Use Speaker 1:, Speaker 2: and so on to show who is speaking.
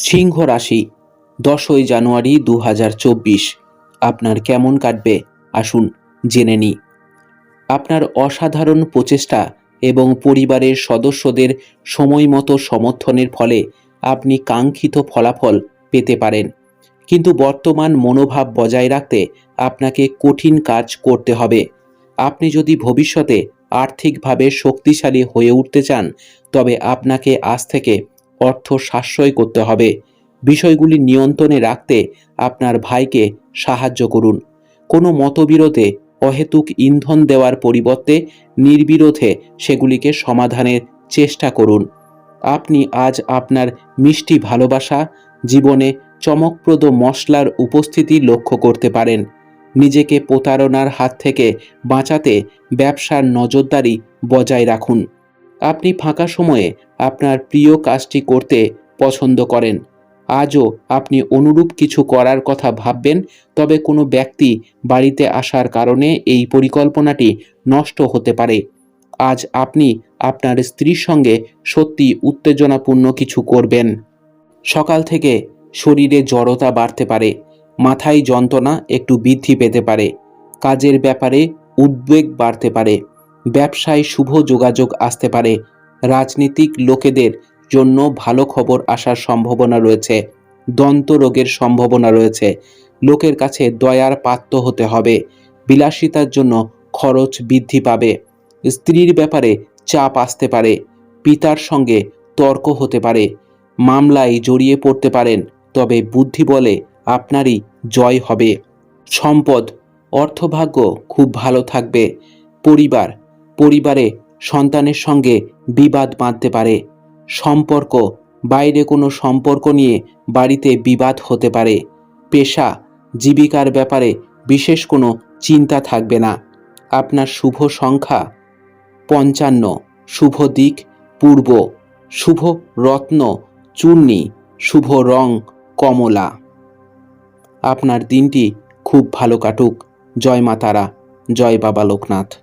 Speaker 1: সিংহ রাশি, দশই জানুয়ারি দু হাজার চব্বিশ। আপনার কেমন কাটবে? আসুন জেনে নিই। আপনার অসাধারণ প্রচেষ্টা এবং পরিবারের সদস্যদের সময় মতো সমর্থনের ফলে আপনি কাঙ্ক্ষিত ফলাফল পেতে পারেন। কিন্তু বর্তমান মনোভাব বজায় রাখতে আপনাকে কঠিন কাজ করতে হবে। আপনি যদি ভবিষ্যতে আর্থিকভাবে শক্তিশালী হয়ে উঠতে চান, তবে আপনাকে আজ থেকে অর্থ সাশ্রয় করতে হবে। বিষয়গুলি নিয়ন্ত্রণে রাখতে আপনার ভাইকে সাহায্য করুন। কোনো মতবিরোধে অহেতুক ইন্ধন দেওয়ার পরিবর্তে নির্বিরোধে সেগুলিকে সমাধানের চেষ্টা করুন। আপনি আজ আপনার মিষ্টি ভালোবাসা, জীবনে চমকপ্রদ মশলার উপস্থিতি লক্ষ্য করতে পারেন। নিজেকে প্রতারণার হাত থেকে বাঁচাতে ব্যবসার নজরদারি বজায় রাখুন। আপনি ফাঁকা সময়ে আপনার প্রিয় কাজটি করতে পছন্দ করেন। আজও আপনি অনুরূপ কিছু করার কথা ভাববেন, তবে কোনো ব্যক্তি বাড়িতে আসার কারণে এই পরিকল্পনাটি নষ্ট হতে পারে। আজ আপনি আপনার স্ত্রীর সঙ্গে সত্যি উত্তেজনাপূর্ণ কিছু করবেন। সকাল থেকে শরীরে জড়তা বাড়তে পারে, মাথায় যন্ত্রণা একটু বৃদ্ধি পেতে পারে, কাজের ব্যাপারে উদ্বেগ বাড়তে পারে। ব্যবসায় শুভ যোগাযোগ আসতে পারে। রাজনীতিক লোকেদের জন্য ভালো খবর আসার সম্ভাবনা রয়েছে। দন্ত রোগের সম্ভাবনা রয়েছে। লোকের কাছে দয়ার পাত্র হতে হবে। বিলাসিতার জন্য খরচ বৃদ্ধি পাবে। স্ত্রীর ব্যাপারে চাপ আসতে পারে। পিতার সঙ্গে তর্ক হতে পারে। মামলায় জড়িয়ে পড়তে পারেন, তবে বুদ্ধি বলে আপনারই জয় হবে। সম্পদ, অর্থভাগ্য খুব ভালো থাকবে। পরিবার পরিবারে সন্তানের সঙ্গে বিবাদ বাঁধতে পারে। সম্পর্ক, বাইরে কোনো সম্পর্ক নিয়ে বাড়িতে বিবাদ হতে পারে। পেশা, জীবিকার ব্যাপারে বিশেষ কোনো চিন্তা থাকবে না। আপনার শুভ সংখ্যা, পঞ্চান্ন, শুভ দিক, পূর্ব, শুভ রত্ন, চূর্ণি, শুভ রং, কমলা। আপনার দিনটি খুব ভালো কাটুক। জয় মা তারা, জয় বাবা লোকনাথ।